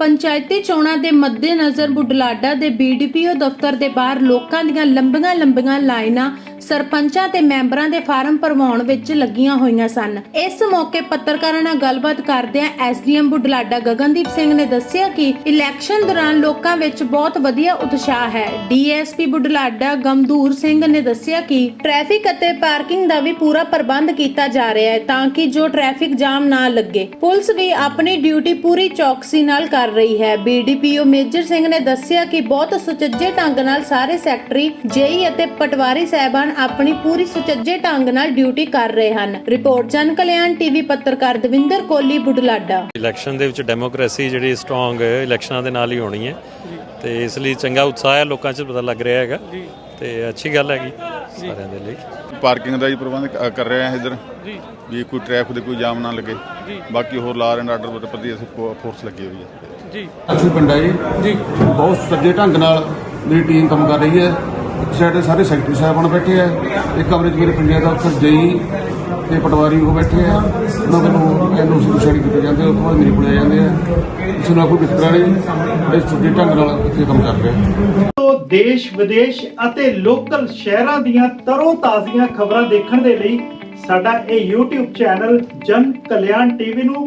ਪੰਚਾਇਤੀ ਚੋਣਾਂ ਦੇ ਮੱਦੇਨਜ਼ਰ ਬੁਢਲਾਡਾ ਦੇ ਬੀਡੀਪੀਓ ਦਫ਼ਤਰ ਦੇ ਬਾਹਰ ਲੋਕਾਂ ਦੀਆਂ ਲੰਬੀਆਂ ਲੰਬੀਆਂ ਲਾਈਨਾਂ ਸਰਪੰਚਾਂ ਤੇ ਮੈਂਬਰਾਂ ਦੇ ਫਾਰਮ ਭਰਵਾਉਣ ਵਿੱਚ ਲੱਗੀਆਂ ਹੋਈਆਂ ਸਨ। ਇਸ ਮੌਕੇ ਪੱਤਰਕਾਰਾਂ ਨਾਲ ਗੱਲਬਾਤ ਕਰਦਿਆਂ ਐਸਡੀਐਮ ਬੁਢਲਾਡਾ ਗਗਨਦੀਪ ਸਿੰਘ ਨੇ ਦੱਸਿਆ ਕਿ ਇਲੈਕਸ਼ਨ ਦੌਰਾਨ ਲੋਕਾਂ ਵਿੱਚ ਬਹੁਤ ਵਧੀਆ ਉਤਸ਼ਾਹ ਹੈ। ਡੀਐਸਪੀ ਬੁਢਲਾਡਾ ਗਮਦੂਰ ਸਿੰਘ ਨੇ ਦੱਸਿਆ ਕਿ ਟ੍ਰੈਫਿਕ ਅਤੇ ਪਾਰਕਿੰਗ ਦਾ ਵੀ ਪੂਰਾ ਪ੍ਰਬੰਧ ਕੀਤਾ ਜਾ ਰਿਹਾ ਹੈ ਤਾਂ ਕਿ ਜੋ ਟ੍ਰੈਫਿਕ ਜਾਮ ਨਾ ਲੱਗੇ। ਪੁਲਿਸ ਵੀ ਆਪਣੀ ਡਿਊਟੀ ਪੂਰੀ ਚੌਕਸੀ ਨਾਲ ਕਰ ਰਹੀ ਹੈ। ਬੀਡੀਪੀਓ ਮੇਜਰ ਸਿੰਘ ਨੇ ਦੱਸਿਆ ਕਿ ਬਹੁਤ ਸੁਚੱਜੇ ਢੰਗ ਨਾਲ ਸਾਰੇ ਸੈਕਟਰੀ, ਜੇਈ ਅਤੇ ਪਟਵਾਰੀ ਸਹਿਬਾਨ ਆਪਣੀ ਪੂਰੀ ਸੁਚੱਜੇ ਢੰਗ ਨਾਲ ਡਿਊਟੀ ਕਰ ਰਹੇ ਹਨ। ਰਿਪੋਰਟ ਜਨ ਕਲਿਆਣ ਟੀਵੀ ਪੱਤਰਕਾਰ ਦਵਿੰਦਰ ਕੋਲੀ ਬੁਢਲਾਡਾ। ਇਲੈਕਸ਼ਨ ਦੇ ਵਿੱਚ ਡੈਮੋਕ੍ਰੇਸੀ ਜਿਹੜੀ ਸਟਰੋਂਗ ਇਲੈਕਸ਼ਨਾਂ ਦੇ ਨਾਲ ਹੀ ਹੋਣੀ ਹੈ। ਤੇ ਇਸ ਲਈ ਚੰਗਾ ਉਤਸ਼ਾਹ ਹੈ ਲੋਕਾਂ 'ਚ ਪਤਾ ਲੱਗ ਰਿਹਾ ਹੈਗਾ। ਤੇ ਅੱਛੀ ਗੱਲ ਹੈਗੀ ਸਾਰਿਆਂ ਦੇ ਲਈ। ਪਾਰਕਿੰਗ ਦਾ ਹੀ ਪ੍ਰਬੰਧ ਕਰ ਰਹੇ ਹਾਂ ਇੱਧਰ। ਜੀ। ਵੀ ਕੋਈ ਟ੍ਰੈਫਿਕ ਦੇ ਕੋਈ ਜਾਮ ਨਾ ਲੱਗੇ। ਜੀ। ਬਾਕੀ ਹੋਰ ਲਾਅ ਐਂਡ ਆਰਡਰ ਪ੍ਰਤੀ ਅਸੀਂ ਫੋਰਸ ਲੱਗੀ ਹੋਈ ਹੈ। ਜੀ। ਅਸੀਂ ਪਿੰਡ ਜੀ ਜੀ। ਬਹੁਤ ਸੱਜੇ ਢੰਗ ਨਾਲ ਮੇਰੀ ਟੀਮ ਕੰਮ ਕਰ ਰਹੀ ਹੈ। ਇੱਕ ਸਾਰੇ ਸੈਕਟਰੀ ਸਾਹਿਬਾਨ ਬੈਠੇ ਆ ਇੱਕ ਕਮਰੇ 'ਚ ਮੇਰੇ ਪੰਚਾਇਤ ਅਫਸਰ ਜਈ ਤੇ ਪਟਵਾਰੀ ਉਹ ਬੈਠੇ ਆ। ਉਹਨਾਂ ਵੱਲੋਂ ਐਨਓਸੀ ਦੀ ਸ਼ੈਡਿੰਗ ਕੀਤੇ ਜਾਂਦੇ ਆ, ਤੋਂ ਬਾਅਦ ਮੇਰੇ ਕੋਲ ਆ ਜਾਂਦੇ ਆ। ਇਸ ਨਾਲ ਕੋਈ ਵਿਤਕਰਾ ਨਹੀਂ ਇਹ ਸੱਜੇ ਢੰਗ ਨਾਲ ਇੱਥੇ ਕੰਮ ਕਰ ਰਹੇ। ਦੇਸ਼ ਵਿਦੇਸ਼ ਅਤੇ ਲੋਕਲ ਸ਼ਹਿਰਾਂ ਦੀਆਂ ਤਰੋ ਤਾਜ਼ੀਆਂ ਖਬਰਾਂ ਦੇਖਣ ਦੇ ਲਈ ਸਾਡਾ ਇਹ YouTube ਚੈਨਲ ਜਨ ਕਲਿਆਣ ਟੀਵੀ ਨੂੰ